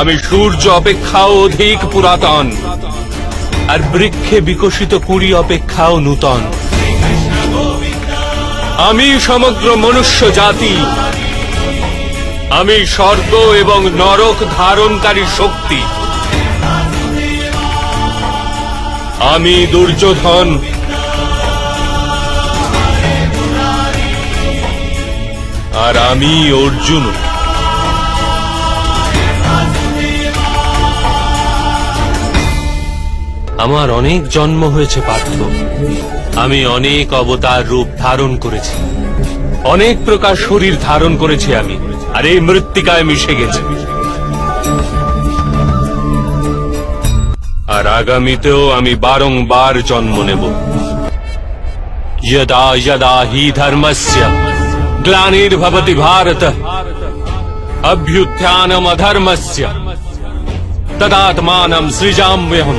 আমি সূর্য অপেক্ষাও অধিক পুরাতন, আর বৃক্ষে বিকশিত কুড়ি অপেক্ষাও নূতন। আমি সমগ্র মনুষ্য জাতি, আমি স্বর্গ এবং নরক ধারণকারী শক্তি। আমি দুর্যোধন। আর আমি অর্জুন। আমার অনেক জন্ম হয়েছে পার্থ। আমি অনেক অবতার রূপ ধারণ করেছি। অনেক প্রকার শরীর ধারণ করেছি আমি, আর এই মৃত্তিকায় মিশে গেছে। আর আগামীতেও আমি বারংবার জন্ম নেব। যদা যদা হি ধর্মস্য গ্লানির্ভবতি ভারত অভ্যুত্থানমধর্মস্য তদাত্মানম সৃজাম্যহম।